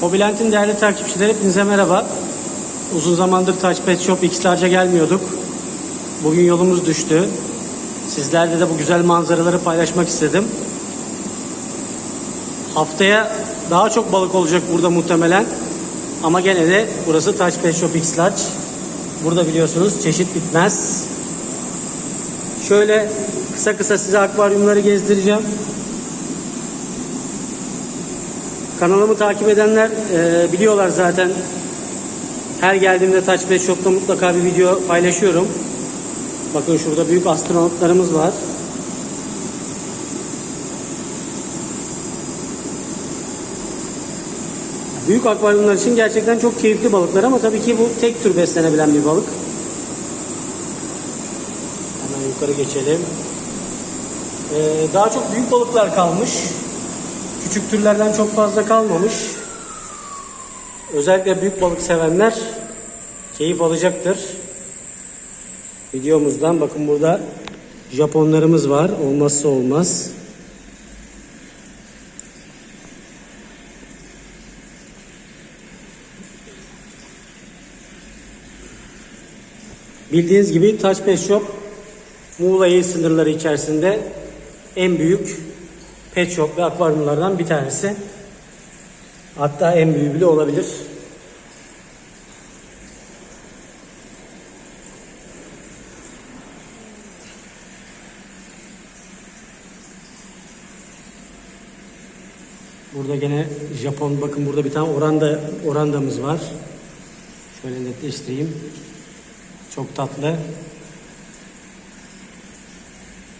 Hobilent'in değerli takipçileri hepinize merhaba. Uzun zamandır Touch Pet Shop X'larca gelmiyorduk. Bugün yolumuz düştü. Sizlerle de bu güzel manzaraları paylaşmak istedim. Haftaya daha çok balık olacak burada muhtemelen. Ama gene de burası Touch Pet Shop X. Burada biliyorsunuz çeşit bitmez. Şöyle kısa kısa size akvaryumları gezdireceğim. Kanalımı takip edenler e, biliyorlar zaten. Her geldiğimde Touch Pet Shop'ta mutlaka bir video paylaşıyorum. Bakın şurada büyük astronotlarımız var. Büyük akvaryumlar için gerçekten çok keyifli balıklar ama tabii ki bu tek tür beslenebilen bir balık. Hemen yukarı geçelim. Ee, daha çok büyük balıklar kalmış. Küçük türlerden çok fazla kalmamış. Özellikle büyük balık sevenler keyif alacaktır. Videomuzdan bakın burada Japonlarımız var. Olmazsa olmaz. Bildiğiniz gibi Touch Pet Shop Muğla il sınırları içerisinde en büyük pet shop ve akvaryumlardan bir tanesi. Hatta en büyüğü bile olabilir. Burada gene Japon bakın burada bir tane oranda orandamız var. Şöyle netleştireyim. Çok tatlı.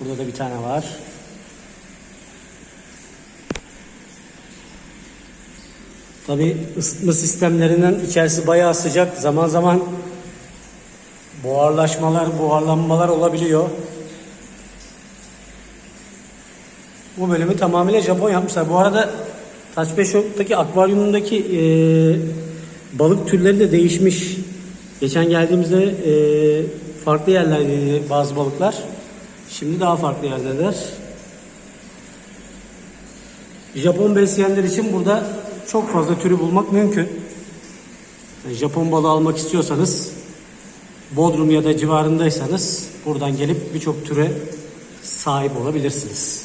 Burada da bir tane var. Tabi ısıtma sistemlerinden içerisi bayağı sıcak. Zaman zaman buharlaşmalar, buharlanmalar olabiliyor. Bu bölümü tamamıyla Japon yapmışlar. Bu arada Shop'taki akvaryumundaki e, balık türleri de değişmiş. Geçen geldiğimizde e, farklı yerlerdeydi bazı balıklar. Şimdi daha farklı yerdeler. Japon besleyenler için burada çok fazla türü bulmak mümkün. Japon balığı almak istiyorsanız Bodrum ya da civarındaysanız buradan gelip birçok türe sahip olabilirsiniz.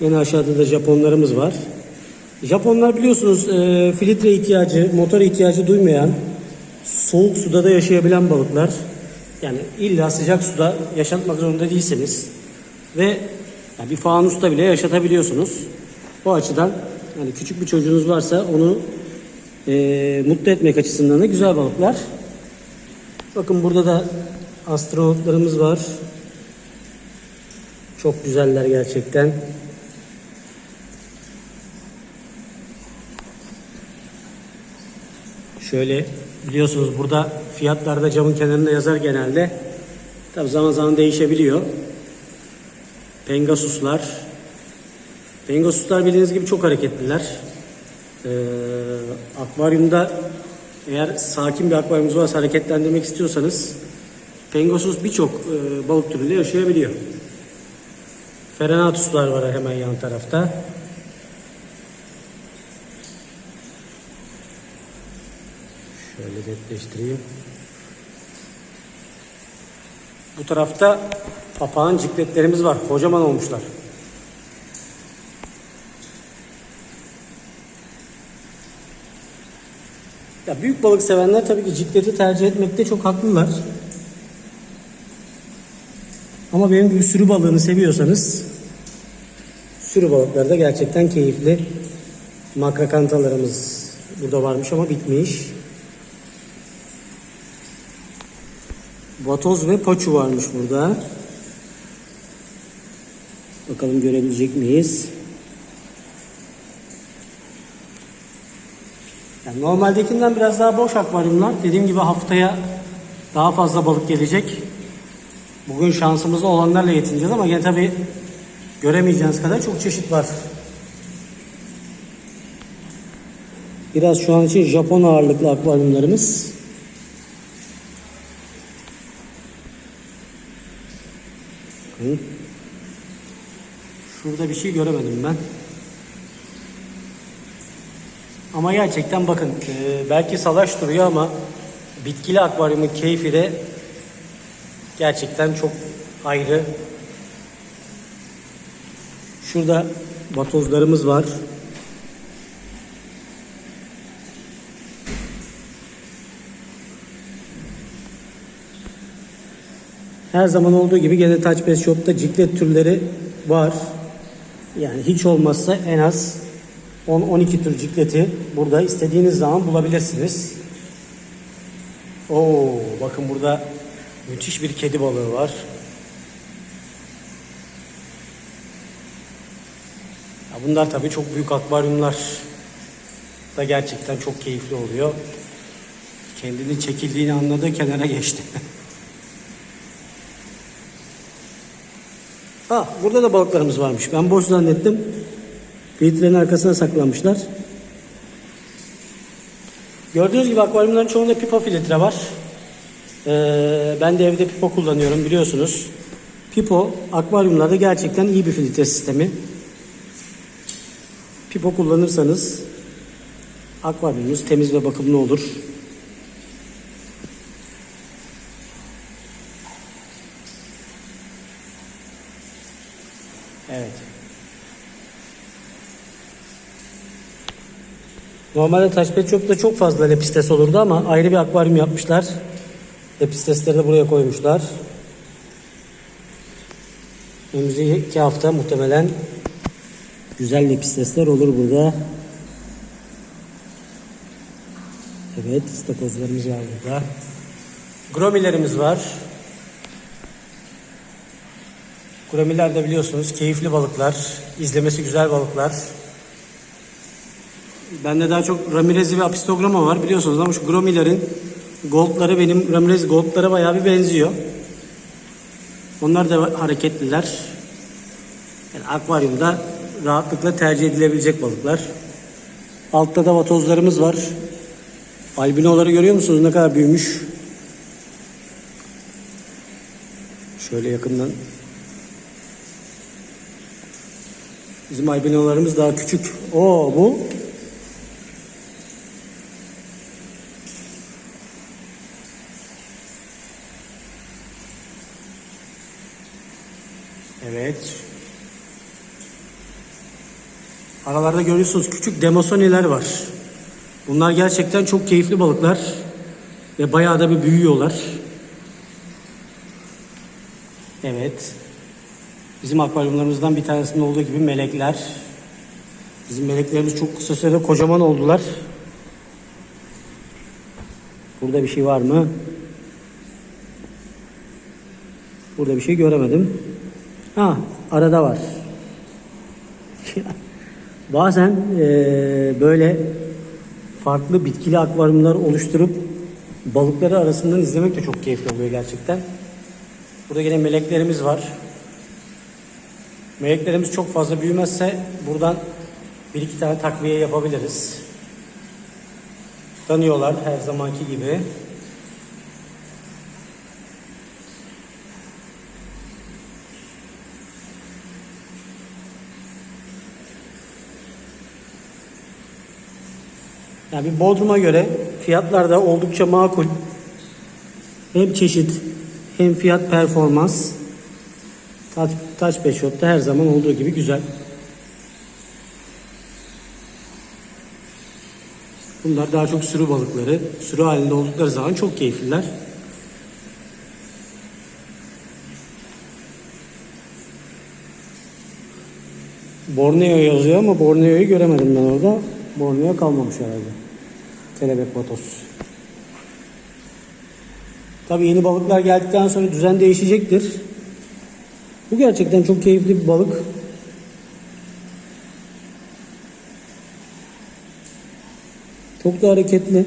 Yine aşağıda da Japonlarımız var. Japonlar biliyorsunuz e, filtre ihtiyacı, motor ihtiyacı duymayan, soğuk suda da yaşayabilen balıklar. Yani illa sıcak suda yaşatmak zorunda değilsiniz. Ve yani bir fanusta bile yaşatabiliyorsunuz. Bu açıdan yani küçük bir çocuğunuz varsa onu e, mutlu etmek açısından da güzel balıklar. Bakın burada da astronotlarımız var. Çok güzeller gerçekten. Şöyle biliyorsunuz burada fiyatlarda camın kenarında yazar genelde. Tabi zaman zaman değişebiliyor. Pengasuslar. Pengasuslar bildiğiniz gibi çok hareketliler. Ee, akvaryumda eğer sakin bir akvaryumunuz varsa hareketlendirmek istiyorsanız Pengasus birçok e, balık türüyle yaşayabiliyor. Ferenatuslar var hemen yan tarafta. Şöyle netleştireyim. Bu tarafta papağan cikletlerimiz var. Kocaman olmuşlar. Ya büyük balık sevenler tabii ki cikleti tercih etmekte çok haklılar. Ama benim gibi sürü balığını seviyorsanız sürü balıkları da gerçekten keyifli. Makrakantalarımız burada varmış ama bitmiş. Vatoz ve paçu varmış burada. Bakalım görebilecek miyiz? Yani normaldekinden biraz daha boş akvaryumlar. Dediğim gibi haftaya daha fazla balık gelecek. Bugün şansımız olanlarla yetineceğiz ama yine tabi göremeyeceğiniz kadar çok çeşit var. Biraz şu an için Japon ağırlıklı akvaryumlarımız. Bakın. Şurada bir şey göremedim ben. Ama gerçekten bakın e, belki salaş duruyor ama bitkili akvaryumun keyfi de gerçekten çok ayrı. Şurada batozlarımız var. Her zaman olduğu gibi gene Touch Base Shop'ta ciklet türleri var. Yani hiç olmazsa en az 10-12 tür cikleti burada istediğiniz zaman bulabilirsiniz. Oo, bakın burada müthiş bir kedi balığı var. Ya bunlar tabii çok büyük akvaryumlar da gerçekten çok keyifli oluyor. Kendini çekildiğini anladı kenara geçti. Ha, burada da balıklarımız varmış. Ben boş zannettim. Filtrenin arkasına saklanmışlar. Gördüğünüz gibi akvaryumların çoğunda pipo filtre var. Ee, ben de evde pipo kullanıyorum biliyorsunuz. Pipo akvaryumlarda gerçekten iyi bir filtre sistemi. Pipo kullanırsanız akvaryumunuz temiz ve bakımlı olur. Evet. Normalde taş pet shop'ta çok fazla lepistes olurdu ama ayrı bir akvaryum yapmışlar. Lepistesleri de buraya koymuşlar. Önümüzdeki hafta muhtemelen güzel lepistesler olur burada. Evet, istakozlarımız var burada. Gromilerimiz var. Gromiler de biliyorsunuz keyifli balıklar, izlemesi güzel balıklar. Bende daha çok Ramirez ve Apistogramma var biliyorsunuz ama şu Gromilerin Gold'ları benim Ramirez Gold'lara bayağı bir benziyor. Onlar da hareketliler. Yani akvaryumda rahatlıkla tercih edilebilecek balıklar. Altta da vatozlarımız var. Albinoları görüyor musunuz ne kadar büyümüş? Şöyle yakından Bizim albinolarımız daha küçük. O bu. Evet. Aralarda görüyorsunuz küçük demosoniler var. Bunlar gerçekten çok keyifli balıklar. Ve bayağı da bir büyüyorlar. Evet. Bizim akvaryumlarımızdan bir tanesinde olduğu gibi melekler. Bizim meleklerimiz çok kısa sürede kocaman oldular. Burada bir şey var mı? Burada bir şey göremedim. Ha, arada var. Bazen eee, böyle farklı bitkili akvaryumlar oluşturup balıkları arasından izlemek de çok keyifli oluyor gerçekten. Burada yine meleklerimiz var. Meleklerimiz çok fazla büyümezse buradan bir iki tane takviye yapabiliriz. Tanıyorlar her zamanki gibi. Yani bir Bodrum'a göre fiyatlar da oldukça makul. Hem çeşit hem fiyat performans. Taç, taç Beşot'ta her zaman olduğu gibi güzel. Bunlar daha çok sürü balıkları. Sürü halinde oldukları zaman çok keyifliler. Borneo yazıyor ama Borneo'yu göremedim ben orada. Borneo kalmamış herhalde. Kelebek vatoz. Tabii yeni balıklar geldikten sonra düzen değişecektir. Bu gerçekten çok keyifli bir balık. Çok da hareketli.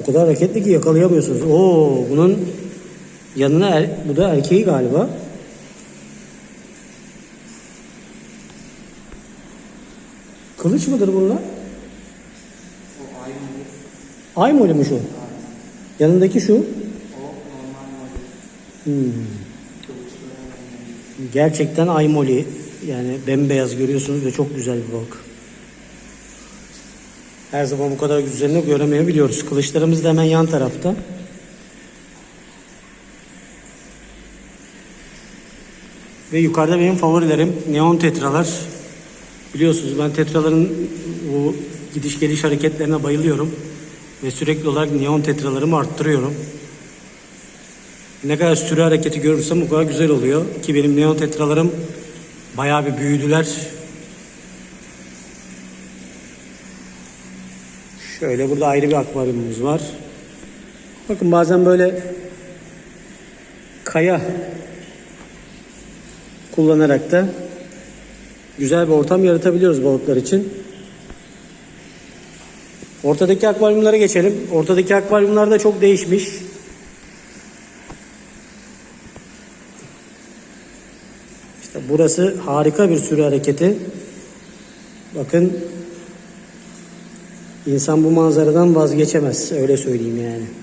O kadar hareketli ki yakalayamıyorsunuz. Oo, bunun yanına er, bu da erkeği galiba. Kılıç mıdır bunlar? Ay molü mü şu? Yanındaki şu? Hmm. Gerçekten aymoli. Yani bembeyaz görüyorsunuz ve çok güzel bir balık. Her zaman bu kadar güzelini göremeyebiliyoruz. Kılıçlarımız da hemen yan tarafta. Ve yukarıda benim favorilerim neon tetralar. Biliyorsunuz ben tetraların bu gidiş geliş hareketlerine bayılıyorum. Ve sürekli olarak neon tetralarımı arttırıyorum. Ne kadar sürü hareketi görürsem o kadar güzel oluyor. Ki benim neon tetralarım bayağı bir büyüdüler. Şöyle burada ayrı bir akvaryumumuz var. Bakın bazen böyle kaya kullanarak da güzel bir ortam yaratabiliyoruz balıklar için. Ortadaki akvaryumlara geçelim. Ortadaki akvaryumlar da çok değişmiş. İşte burası harika bir sürü hareketi. Bakın insan bu manzaradan vazgeçemez. Öyle söyleyeyim yani.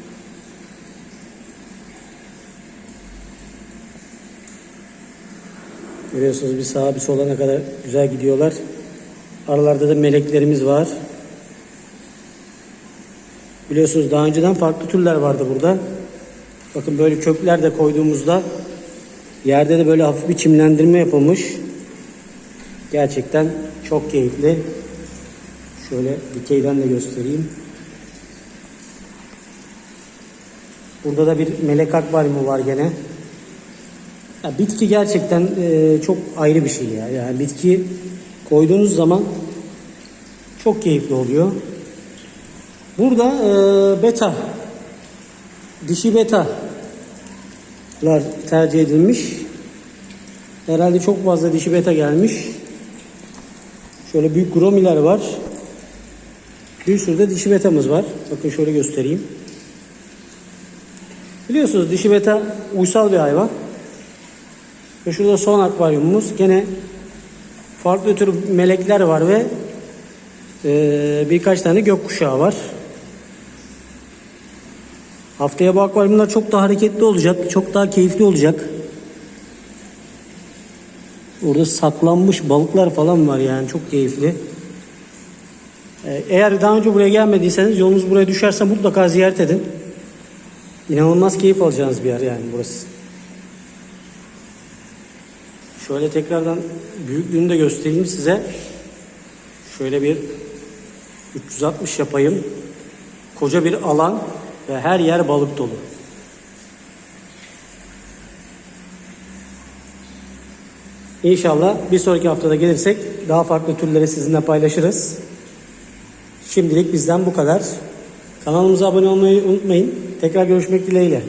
Görüyorsunuz bir sağa bir sola ne kadar güzel gidiyorlar. Aralarda da meleklerimiz var. Biliyorsunuz daha önceden farklı türler vardı burada. Bakın böyle kökler de koyduğumuzda yerde de böyle hafif bir çimlendirme yapılmış. Gerçekten çok keyifli. Şöyle dikeyden de göstereyim. Burada da bir melek akvaryumu var gene. Ya bitki gerçekten e, çok ayrı bir şey ya. Yani bitki koyduğunuz zaman çok keyifli oluyor. Burada e, beta, dişi betalar tercih edilmiş. Herhalde çok fazla dişi beta gelmiş. Şöyle büyük gromiler var. Bir sürü de dişi betamız var. Bakın şöyle göstereyim. Biliyorsunuz dişi beta uysal bir hayvan. Ve şurada son akvaryumumuz. Gene farklı tür melekler var ve e, birkaç tane gökkuşağı var. Haftaya bu akvaryumlar çok daha hareketli olacak. Çok daha keyifli olacak. Orada saklanmış balıklar falan var yani çok keyifli. Ee, Eğer daha önce buraya gelmediyseniz yolunuz buraya düşerse mutlaka ziyaret edin. İnanılmaz keyif alacağınız bir yer yani burası. Şöyle tekrardan büyüklüğünü de göstereyim size. Şöyle bir 360 yapayım. Koca bir alan ve her yer balık dolu. İnşallah bir sonraki haftada gelirsek daha farklı türleri sizinle paylaşırız. Şimdilik bizden bu kadar. Kanalımıza abone olmayı unutmayın. Tekrar görüşmek dileğiyle.